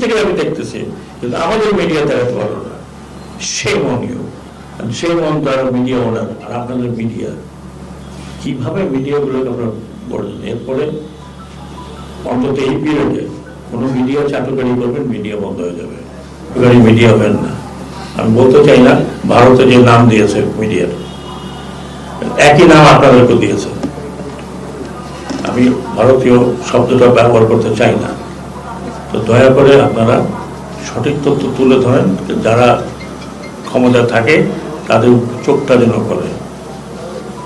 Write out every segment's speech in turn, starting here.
থেকে আমি দেখতেছি, কিন্তু আমাদের মিডিয়া তারা এত না। সে মনীয়। সেই মন তারা মিডিয়া ওনার আর আপনাদের মিডিয়া কীভাবে মিডিয়াগুলোকে আপনারা বললেন? এরপরে অন্তত এই পিরিয়ডে কোনো মিডিয়া চাটুকারি করবেন মিডিয়া বন্ধ হয়ে যাবে। চাটুকারি মিডিয়া হবেন না। আমি বলতে চাই না ভারতে যে নাম দিয়েছে মিডিয়ার একই নাম আপনাদেরকে দিয়েছে। আমি ভারতীয় শব্দটা ব্যবহার করতে চাই না। তো দয়া করে আপনারা সঠিক তথ্য তুলে ধরেন, যারা ক্ষমতা থাকে, তাদের চোখটা যেন করে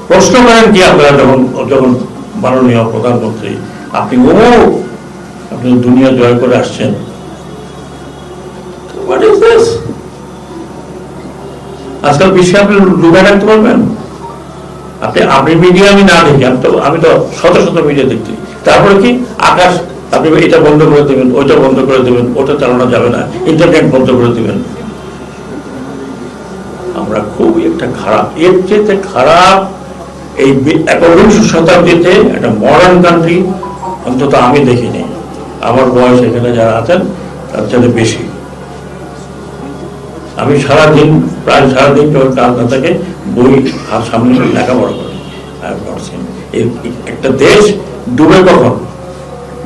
প্রশ্ন করেন কি আপনারা যখন যখন মাননীয় প্রধানমন্ত্রী, আপনি ও, আপনি দুনিয়া জয় করে আসছেন। আজকাল বিশ্বে আপনি ডুবে রাখতে পারবেন। আপনি আপনি মিডিয়া আমি না দেখি, আমি তো আমি তো শত শত মিডিয়া দেখছি। তারপরে কি? আকাশ আপনি এটা বন্ধ করে দেবেন, ওইটা বন্ধ করে দেবেন ওটা চালানো যাবে না, ইন্টারনেট বন্ধ করে দেবেন। আমরা খুবই একটা খারাপ, এর চেয়ে খারাপ এই একবিংশ শতাব্দীতে একটা মডার্ন কান্ট্রি অন্তত আমি দেখিনি। আমার বয়স এখানে যারা আছেন, তার চেয়ে বেশি। আমি সারাদিন, প্রায় সারাদিন যখন কাজ না থাকে, বই সামনে লেখাপড়া করি। একটা দেশ ডুবে কখন?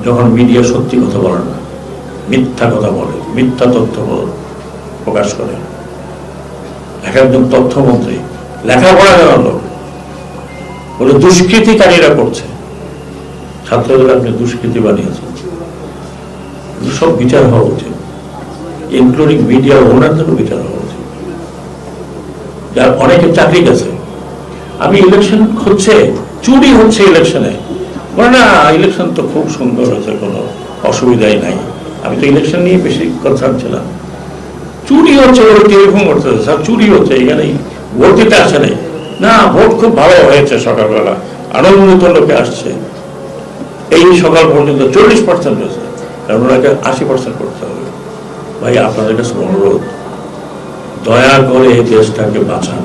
যখন মিডিয়া সত্যি কথা বলে না, মিথ্যা কথা বলে, মিথ্যা তথ্য প্রকাশ করে। এক একজন তথ্যমন্ত্রী লেখাপড়া জানালো বলে, দুষ্কৃতিকারীরা করছে। ছাত্রদের আপনি দুষ্কৃতি বানিয়েছেন। সব বিচার হওয়া উচিত ইনক্লুডিং মিডিয়া ওনারদেরও বিচার হওয়া উচিত। যার অনেকে চাকরি গেছে। আমি ইলেকশন হচ্ছে, চুরি হচ্ছে ইলেকশনে বলে না ইলেকশন তো খুব সুন্দর হয়েছে কোনো অসুবিধাই নাই। আমি তো ইলেকশন নিয়ে বেশি কনসার্ন ছিলাম চুরি হচ্ছে, ওর টেলিফোন করতে স্যার, চুরি হচ্ছে, এখানে ভোট দিতে আসে নাই। না, ভোট খুব ভালো হয়েছে সকালবেলা আনন্দিত লোকে আসছে। এই সকাল পর্যন্ত চল্লিশ পার্সেন্ট হয়েছে, কারণ ওনাকে আশি পার্সেন্ট করতে হবে। ভাই, আপনাদের কাছে অনুরোধ, দয়া করে এই দেশটাকে বাঁচান।